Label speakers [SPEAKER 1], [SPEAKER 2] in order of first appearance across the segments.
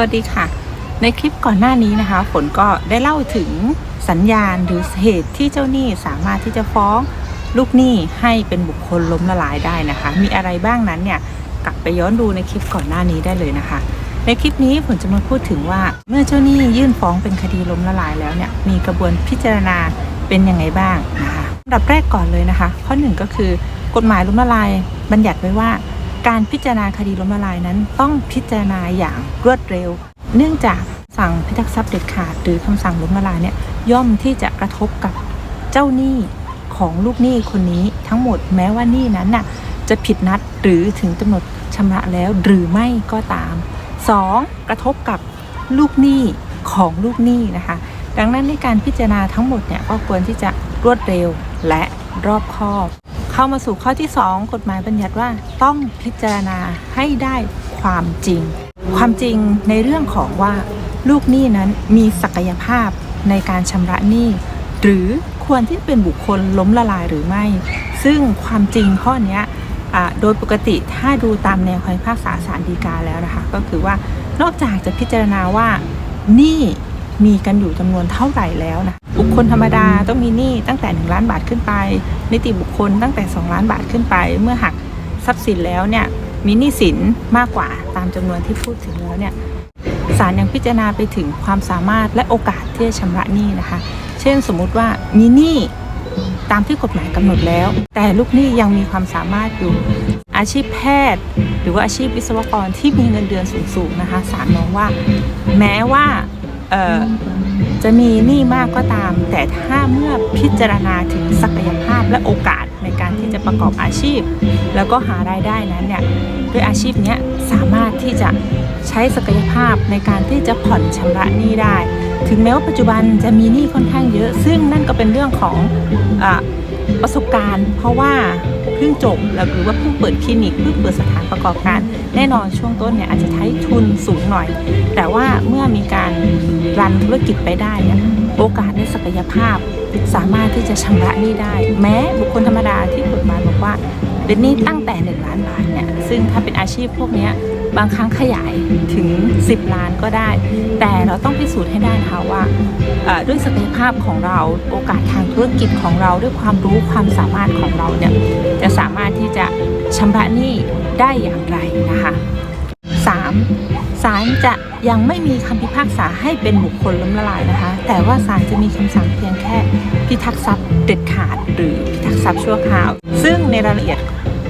[SPEAKER 1] วัสดีค่ะ ในคลิปก่อนหน้านี้นะคะ ฝนก็ได้เล่าถึงสัญญาณหรือเหตุที่เจ้าหนี้สามารถที่จะฟ้องลูกหนี้ให้เป็นบุคคลล้มละลายได้นะคะ มีอะไรบ้างนั้นเนี่ยกลับไปย้อนดูในคลิปก่อนหน้านี้ได้เลยนะคะ ในคลิปนี้ฝนจะมาพูดถึงว่า เมื่อเจ้าหนี้ยื่นฟ้องเป็นคดีล้มละลายแล้วเนี่ยมีกระบวนพิจารณาเป็นยังไงบ้างนะคะอันดับแรกก่อนเลยนะคะ ข้อหนึ่งก็คือกฎหมายล้มละลายบัญญัติไว้ว่า การพิจารณาคดีล้มละลายนั้น ต้องพิจารณาอย่างรวดเร็ว เนื่องจากสั่งพิทักษ์ทรัพย์เด็ดขาด หรือคำสั่งล้มละลายเนี่ยย่อมที่จะกระทบกับเจ้าหนี้ของลูกหนี้คนนี้ทั้งหมดแม้ว่าหนี้นั้นน่ะจะผิดนัดหรือถึงกำหนดชำระแล้วหรือไม่ก็ตาม 2. กระทบกับลูกหนี้ของลูกหนี้นะคะ ดังนั้นในการพิจารณาทั้งหมดเนี่ยก็ควรที่จะรวดเร็วและรอบคอบ เข้ามาสู่ข้อที่ 2 กฎหมายบัญญัติว่าต้องพิจารณาให้ได้ความจริง ความจริงในเรื่องของว่าลูกหนี้นั้นมีศักยภาพในการชำระหนี้หรือควรที่เป็นบุคคลล้มละลายหรือไม่ ซึ่งความจริงข้อนี้โดยปกติถ้าดูตามแนวคำพิพากษาศาลฎีกาแล้วนะคะ ก็คือว่านอกจากจะพิจารณาว่าหนี้มีกันอยู่จำนวนเท่าไหร่แล้วนะ บุคคลธรรมดาต้องมีหนี้ตั้งแต่ 1 ล้านบาทขึ้นไป นิติบุคคลตั้งแต่ 2 ล้านบาทขึ้นไป เมื่อหักทรัพย์สินแล้วเนี่ยมีหนี้สินมากกว่าตามจำนวนที่พูดถึงแล้วเนี่ยศาลยังพิจารณาไปถึงความสามารถและโอกาสที่จะชำระหนี้นะคะ เช่นสมมุติว่ามีหนี้ตามที่กฎหมายกำหนดแล้ว แต่ลูกหนี้ยังมีความสามารถอยู่อาชีพแพทย์ หรือว่าอาชีพวิศวกรที่มีเงินเดือนสูงๆนะคะศาลมองว่า แม้ว่า จะมีหนี้มากก็ตาม แต่ถ้าเมื่อพิจารณาถึงศักยภาพและโอกาสในการที่จะประกอบอาชีพ แล้วก็หารายได้นั้นเนี่ยด้วยอาชีพนี้สามารถที่จะใช้ศักยภาพในการที่จะผ่อนชำระหนี้ได้ ถึงแม้ว่าปัจจุบันจะมีหนี้ค่อนข้างเยอะ ซึ่งนั่นก็เป็นเรื่องของอประสบการณ์ เพราะว่า เพิ่งจบแล้วหรือว่าเพิ่งเปิดคลินิกเพิ่งเปิดสถานประกอบการ แน่นอนช่วงต้นเนี่ยอาจจะใช้ทุนสูงหน่อย แต่ว่าเมื่อมีการรันธุรกิจไปได้เนี่ยโอกาสในศักยภาพ สามารถที่จะชำระหนี้ได้ แม้บุคคลธรรมดาที่กฎหมายบอกว่าเป็นหนี้ตั้งแต่ 1 ล้านบาทเนี่ยซึ่งถ้าเป็นอาชีพพวกนี้ บางครั้งขยายถึง 10 ล้านก็ได้ แต่เราต้องพิสูจน์ให้ได้นะคะว่าด้วยศักยภาพของเราโอกาสทางธุรกิจของเราด้วยความรู้ความสามารถของเราเนี่ยจะสามารถที่จะชำระหนี้ได้อย่างไรนะคะ 3. ศาลจะยังไม่มีคำพิพากษาให้เป็นบุคคลล้มละลายนะคะ แต่ว่าศาลจะมีคำสั่งเพียงแค่พิทักษ์ทรัพย์เด็ดขาด หรือพิทักษ์ทรัพย์ชั่วคราว ซึ่งในรายละเอียด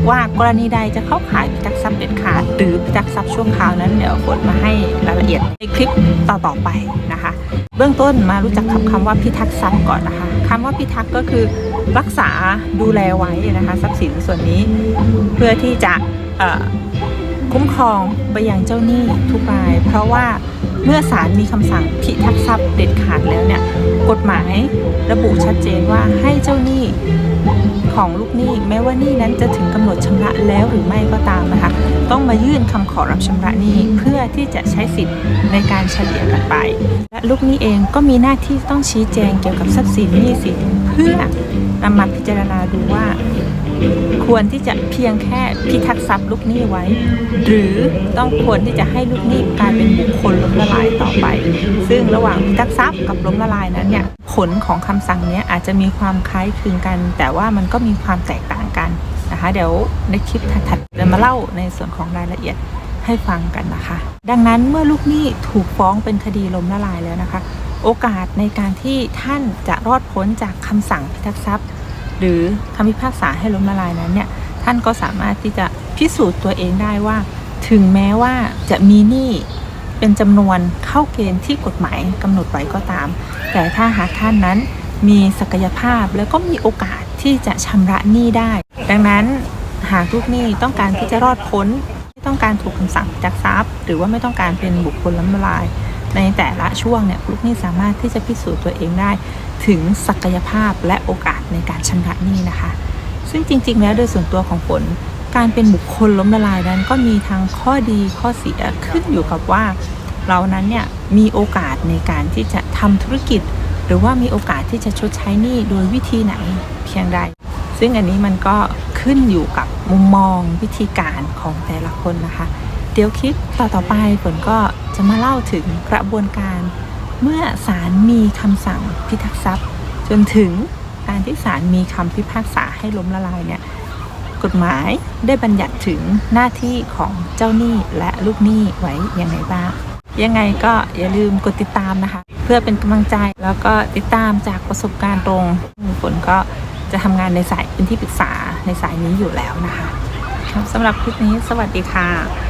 [SPEAKER 1] ว่ากรณีใดจะเข้าข่ายพิทักษ์ทรัพย์เด็ดขาด หรือพิทักษ์ทรัพย์ช่วงคราวนั้นเดี๋ยวฝนมาให้รายละเอียดในคลิปต่อๆไปนะคะ เบื้องต้นมารู้จักคำคำว่าพิทักษ์ทรัพย์ก่อนนะคะคำว่าพิทักษ์ก็คือรักษาดูแลไว้นะคะทรัพย์สินส่วนนี้ เพื่อที่จะคุ้มครองไปยังเจ้าหนี้ทุกราย เพราะว่าเมื่อศาลมีคำสั่งพิทักษ์ทรัพย์เด็ดขาดแล้วเนี่ยกฎหมายระบุชัดเจนว่าให้เจ้าหนี้ ของลูกหนี้แม้ว่าหนี้นั้นจะถึงกำหนดชำระแล้วหรือไม่ก็ตามนะคะ ต้องมายื่นคำขอรับชำระหนี้เพื่อที่จะใช้สิทธิ์ในการเฉลี่ยกันไป และลูกหนี้เองก็มีหน้าที่ต้องชี้แจงเกี่ยวกับทรัพย์สินหนี้สินเพื่อนำมาพิจารณาดูว่าควรที่จะเพียงแค่พิทักษ์ทรัพย์ลูกหนี้ไว้ หรือต้องควรที่จะให้ลูกหนี้กลายเป็นบุคคลล้มละลายต่อไป ซึ่งระหว่างพิทักษ์ทรัพย์กับล้มละลายนั้นเนี่ย ผลของคำสั่งนี้อาจจะมีความคล้ายคลึงกัน แต่ว่ามันก็มีความแตกต่างกันนะคะ เดี๋ยวในคลิปถัดๆจะมาเล่าในส่วนของรายละเอียดให้ฟังกันนะคะ ดังนั้นเมื่อลูกหนี้ถูกฟ้องเป็นคดีล้มละลายแล้วนะคะ โอกาสในการที่ท่านจะรอดพ้นจากคำสั่งพิทักษ์ทรัพย์ หรือคำพิพากษาให้ล้มละลายนั้นเนี่ยท่านก็สามารถที่จะพิสูจน์ตัวเองได้ว่า ถึงแม้ว่าจะมีหนี้ เป็นจำนวนเข้าเกณฑ์ที่กฎหมายกำหนดไว้ก็ตาม แต่ถ้าหากท่านนั้นมีศักยภาพแล้วก็มีโอกาสที่จะชำระหนี้ได้ ดังนั้นหากลูกหนี้ต้องการที่จะรอดพ้นไม่ต้องการถูกคำสั่งพิทักทรัพย์ หรือว่าไม่ต้องการเป็นบุคคลล้มละลาย ในแต่ละช่วงเนี่ยลูกหนี้สามารถที่จะพิสูจน์ตัวเองได้ ถึงศักยภาพและโอกาสในการชำระหนี้นะคะ ซึ่งจริง ๆ แล้วโดยส่วนตัวของฝน การเป็นบุคคลล้มละลายนั้นก็มีทั้งข้อดีข้อเสียขึ้นอยู่กับว่า เรานั้นเนี่ยมีโอกาสในการที่จะทำธุรกิจ หรือว่ามีโอกาสที่จะชดใช้หนี้โดยวิธีไหนเพียงใด ซึ่งอันนี้มันก็ขึ้นอยู่กับมุมมองวิธีการของแต่ละคนนะคะ เดี๋ยวคลิปต่อต่อๆไปฝนก็จะมาเล่าถึงกระบวนการเมื่อศาลมีคำสั่งพิทักษ์ทรัพย์ จนถึงการที่ศาลมีคำพิพากษาให้ล้มละลายเนี่ย กฎหมายได้บัญญัติถึงหน้าที่ของเจ้าหนี้และลูกหนี้ไว้ยังไงบ้าง ยังไงก็อย่าลืมกดติดตามนะคะ เพื่อเป็นกำลังใจแล้วก็ติดตามจากประสบการณ์ตรงฝนก็จะทำงานในสายเป็นที่ปรึกษาในสายนี้อยู่แล้วนะคะสำหรับคลิปนี้สวัสดีค่ะ